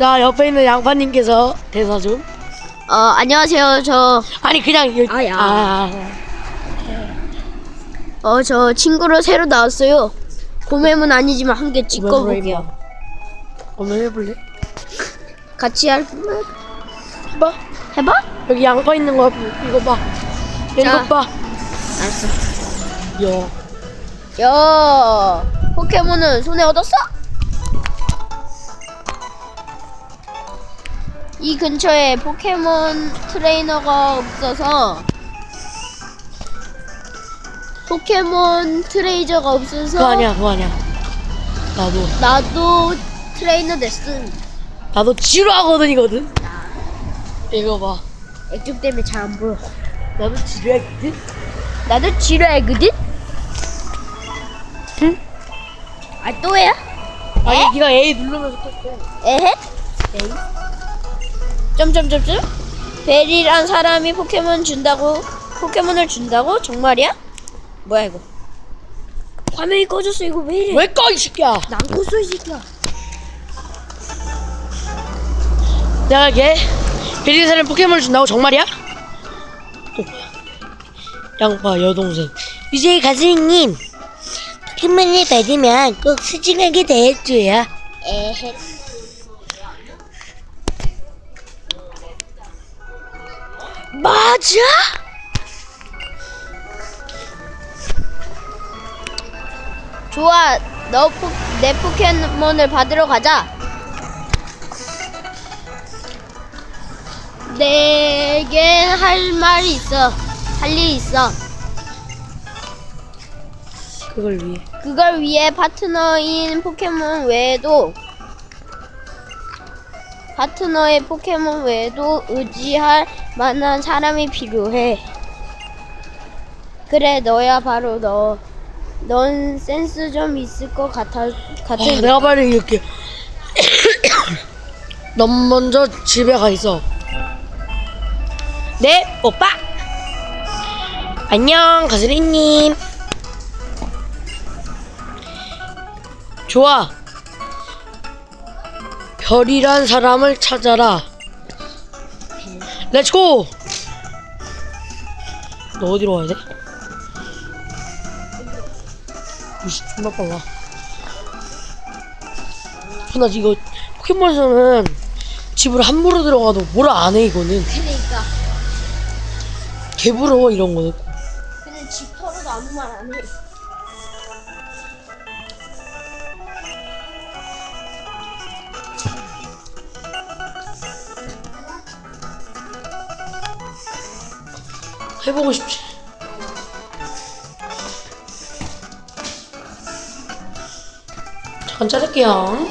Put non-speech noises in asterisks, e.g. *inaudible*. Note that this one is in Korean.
자 옆에 있는 양파님께서 대사 좀. 어, 안녕하세요. 저, 아니 그냥 여... 아, 야. 아, 어, 저 친구로 새로 나왔어요. 고매문 아니지만 한 개 찍어 볼게요. 오늘 해볼래? 같이 할, 해봐. 해봐? 여기 양파 있는 거 이거 봐. 자. 이거 봐. 알았어. 야. 야, 포켓몬은 손에 얻었어? 이 근처에 포켓몬 트레이너가 없어서 포켓몬 트레이저가 없어서 그거 아니야 그거 아니야. 나도 나도 트레이너 됐음. 나도 지루하거든 이거든. 이거 봐. 액죽 때문에 잘 안 보여. 나도 지루하거든. 나도 지루하거든? 응? 아, 또 해야? 아니 네가 A 누르면서 또 해. 에헤? 점점점점? 베리란 사람이 포켓몬 준다고 포켓몬을 준다고? 정말이야? 뭐야 이거 화면이 꺼졌어 이거 왜 이래 왜 꺼 이 새끼야? 난 껐어 이 새끼야 내가 걔 베리사를 포켓몬을 준다고 정말이야? 또 뭐야? 양파 여동생 이제 가수님 포켓몬을 받으면 꼭 수중하게 대해줘요 에헤 맞아? 좋아 너 포, 내 포켓몬을 받으러 가자. 내게 할 말이 있어. 할 일이 있어. 그걸 위해. 그걸 위해 파트너인 포켓몬 외에도 파트너의 포켓몬 외에도 의지할 만한 사람이 필요해. 그래 너야 바로 너. 넌 센스 좀 있을 것 같아 아, 같은. 내가 빨리 이렇게 *coughs* 넌 먼저 집에 가 있어 네 오빠 안녕 가수리님 좋아 별이란 사람을 찾아라 렛츠고 너 어디로 가야 돼? 이씨 존나 빨라 나 이거 포켓몬에서는 집으로 함부로 들어가도 뭐라 안 해 이거는 그러니까. 개부러워 이런 거는 근데 집 털어도 아무 말 안 해. 해보고 싶지. 잠깐 자를게요